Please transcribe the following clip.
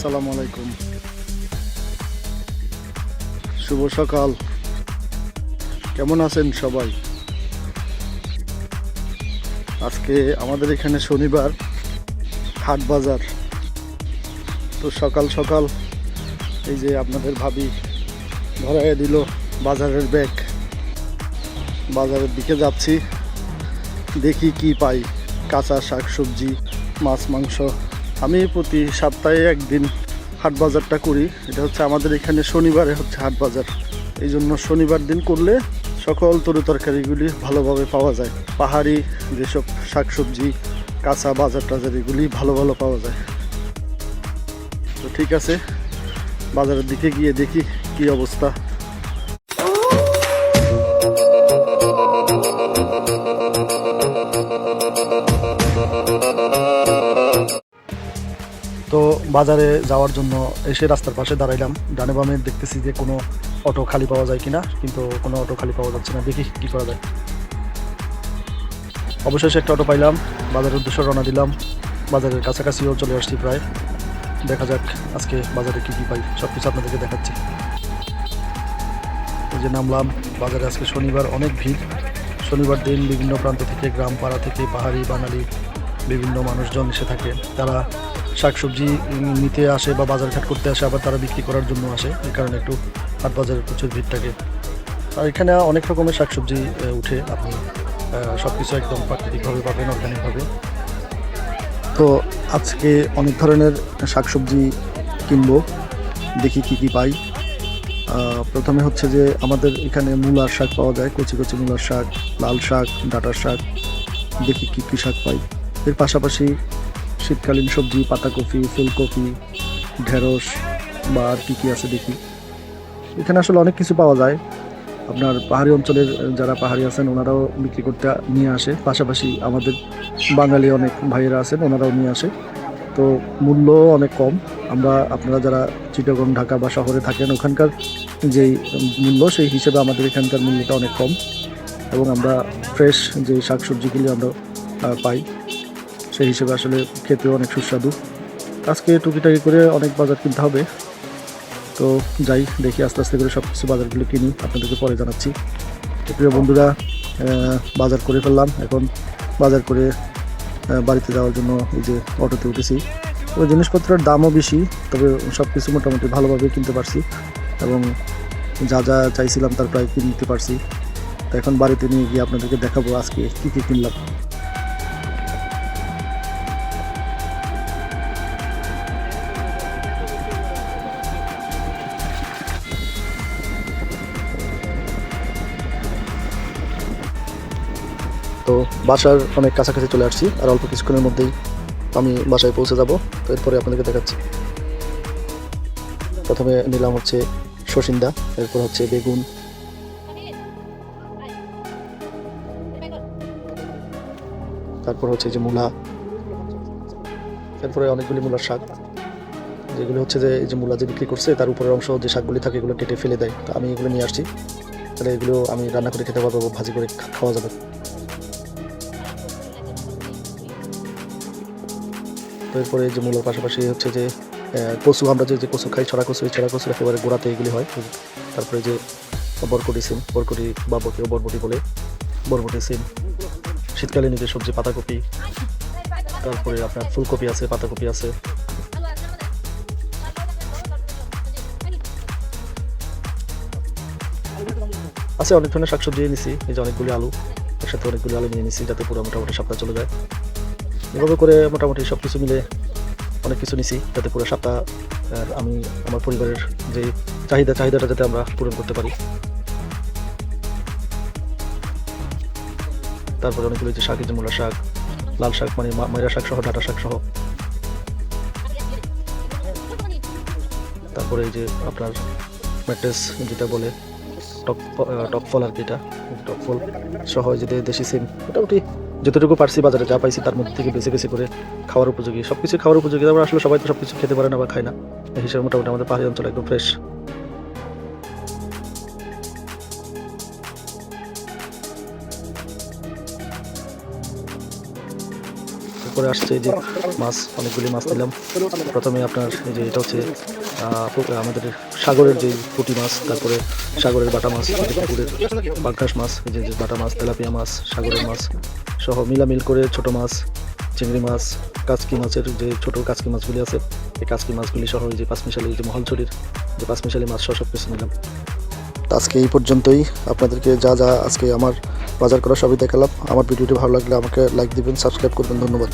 আসসালামু আলাইকুম। শুভ সকাল। কেমন আছেন সবাই? আজকে আমাদের এখানে শনিবার, হাট বাজার। তো সকাল সকাল এই যে আপনাদের ভাবি ধরাইয়া দিল বাজারের ব্যাগ। বাজারের দিকে যাচ্ছি, দেখি কি পাই। কাঁচা শাক সবজি মাছ মাংস আমি প্রতি সপ্তাহে একদিন হাট বাজারটা করি। এটা হচ্ছে আমাদের এখানে শনিবারে হচ্ছে হাট বাজার। এই জন্য শনিবার দিন করলে সকল তরু তরকারিগুলি ভালোভাবে পাওয়া যায়। পাহাড়ি যেসব শাকসবজি, কাঁচা বাজার টাজার এগুলি ভালো ভালো পাওয়া যায়। তো ঠিক আছে, বাজারের দিকে গিয়ে দেখি কি অবস্থা। বাজারে যাওয়ার জন্য এসে রাস্তার পাশে দাঁড়াইলাম। ডানে বামে দেখতেছি যে কোনো অটো খালি পাওয়া যায় কিনা, কিন্তু কোনো অটো খালি পাওয়া যাচ্ছে না। দেখি কি করা যায়। অবশেষে একটা অটো পাইলাম, বাজারের উদ্দেশ্যে রওনা দিলাম। বাজারের কাছাকাছিও চলে আসছি প্রায়। দেখা যাক আজকে বাজারে কি কি পাই সব কিছু আপনাদেরকে দেখাচ্ছি। যে নামলাম, বাজারে আজকে শনিবার, অনেক ভিড়। শনিবার দিন বিভিন্ন প্রান্ত থেকে, গ্রাম পাড়া থেকে, পাহাড়ি বাঙালি, বিভিন্ন মানুষজন এসে থাকে। তারা শাকসবজি নিতে আসে বা বাজারঘাট করতে আসে, আবার তারা বিক্রি করার জন্য আসে। এই কারণে একটু হাট বাজারে প্রচুর ভিড় থাকে। আর এখানে অনেক রকমের শাকসবজি উঠে। আপনি সব কিছু একদম প্রাকৃতিকভাবে পাবেন অর্গানিকভাবে তো আজকে অনেক ধরনের শাকসবজি কিনবো। দেখি কি কি পাই। প্রথমে হচ্ছে যে আমাদের এখানে মূলার শাক পাওয়া যায়, কচি কচি মূলার শাক, লাল শাক, ডাটার শাক। দেখি কি কি শাক পাই। এর পাশাপাশি শীতকালীন সবজি, পাতাকপি, ফুলকপি, ঢেঁড়স বা আর কী কী আছে দেখি। এখানে আসলে অনেক কিছু পাওয়া যায়। আপনার পাহাড়ি অঞ্চলের যারা পাহাড়ি আছেন, ওনারাও বিক্রি করতে নিয়ে আসে। পাশাপাশি আমাদের বাঙালি অনেক ভাইয়েরা আছেন, ওনারাও নিয়ে আসে। তো মূল্য অনেক কম। আমরা, আপনারা যারা চিটাগং, ঢাকা বা শহরে থাকেন, ওখানকার যেই মূল্য, সেই হিসেবে আমাদের এখানকার মূল্যটা অনেক কম। এবং আমরা ফ্রেশ যে শাকসবজিগুলি আমরা পাই সেই হিসেবে আসলে খেতেও অনেক সুস্বাদু। আজকে টুকিটাকি করে অনেক বাজার কিনতে হবে। তো যাই, দেখি আস্তে আস্তে করে সব কিছু বাজারগুলো কিনি, আপনাদেরকে পরে জানাচ্ছি। প্রিয় বন্ধুরা বাজার করে ফেললাম। এখন বাজার করে বাড়িতে যাওয়ার জন্য এই যে অটোতে উঠেছি। ওই জিনিসপত্রের দামও বেশি, তবে সব কিছু মোটামুটি ভালোভাবে কিনতে পারছি। এবং যা যা চাইছিলাম তার প্রায় কিনতে পারছি। তো এখন বাড়িতে নিয়ে গিয়ে আপনাদেরকে দেখাবো আজকে কী কী কিনলাম। তো বাসার অনেক কাছাকাছি চলে আসছি আর অল্প কিছুক্ষণের মধ্যেই আমি বাসায় পৌঁছে যাব। তো এরপরে আপনাদেরকে দেখাচ্ছি। প্রথমে নিলাম হচ্ছে সসিন্দা, এরপর হচ্ছে বেগুন। তারপর হচ্ছে যে মূলা। এরপরে অনেকগুলি মূলার শাক। যেগুলো হচ্ছে যে যে মূলা যে বিক্রি করছে, তার উপরের অংশ যে শাকগুলি থাকে, এগুলো কেটে ফেলে দেয়। তো আমি এগুলো নিয়ে আসছি। তাহলে এগুলো আমি রান্না করে খেতে পারব, ভাজি করে খাওয়া যাবে। তো এরপরে যে মূলার পাশাপাশি হচ্ছে যে কচু, আমরা যে কচু খাই, ছড়া কচু, এই ছড়া কচু একেবারে গোড়াতে এগুলি হয়। তারপরে যে বরকটি সিম, বরকটি বা কেউ বরবটি বলে বরবটি সিম, শীতকালীন যে সবজি, পাতাকপি, তারপরে আপনার ফুলকপি আছে, পাতাকপি আছে। আছে অনেক ধরনের শাকসবজি নিয়েছি এই যে অনেকগুলি আলু, একসাথে অনেকগুলি আলু নিয়ে নিছি যাতে পুরো মোটামুটি সপ্তাহ চলে যায়। এভাবে করে মোটামুটি সব কিছু মিলে অনেক কিছু নিছি। যাতে পুরো সপ্তাহ আমি আমার পরিবারের যে চাহিদা, চাহিদাটা যাতে আমরা পূরণ করতে পারি। তারপরে অনেকগুলো যে শাক যে মূলা শাক, লাল শাক মানে ময়রা শাক সহ, ডাটা শাক সহ। তারপরে এই যে আপনার ম্যাট্রেস যেটা বলে, টক টক ফল আর এটা, টক ফল সহ যে দেশি সিম, মোটামুটি যতটুকু পারছি বাজারে যা পাইছি তার মধ্যে থেকে বেছে বেছে করে খাওয়ার উপযোগী। সব কিছু খাওয়ার উপযোগী। আমরা আসলে সবাই তো সব কিছু খেতে পারে না বা খায় না। এই হিসেবে মোটামুটি আমাদের পাহাড়ি অঞ্চল একদম ফ্রেশ করে আসছে যে মাছ, অনেকগুলি মাছ নিলাম। প্রথমে আপনার এই যে এটা হচ্ছে আমাদের সাগরের যে পুঁটি মাছ, তারপরে সাগরের বাটা মাছ পুকুরের পাঙ্কাশ মাছ যে যে বাটা মাছ, তেলাপিয়া মাছ, সাগরের মাছ সহ মিলামিল করে ছোট মাছ, চিংড়ি মাছ, কাচকি মাছের যে ছোট কাচকি মাছগুলি আছে, এই কাচকি মাছগুলি সহ যে পাঁচমিশালি যে মহলছড়ির যে পাঁচমিশালি মাছ সহ সব কিছু নিলাম। তো আজকে এই পর্যন্তই। আপনাদেরকে যা যা আজকে আমার বাজার করা সবই দেখালাম। আমার ভিডিওটি ভালো লাগলে আমাকে লাইক দিবেন সাবস্ক্রাইব করবেন। ধন্যবাদ।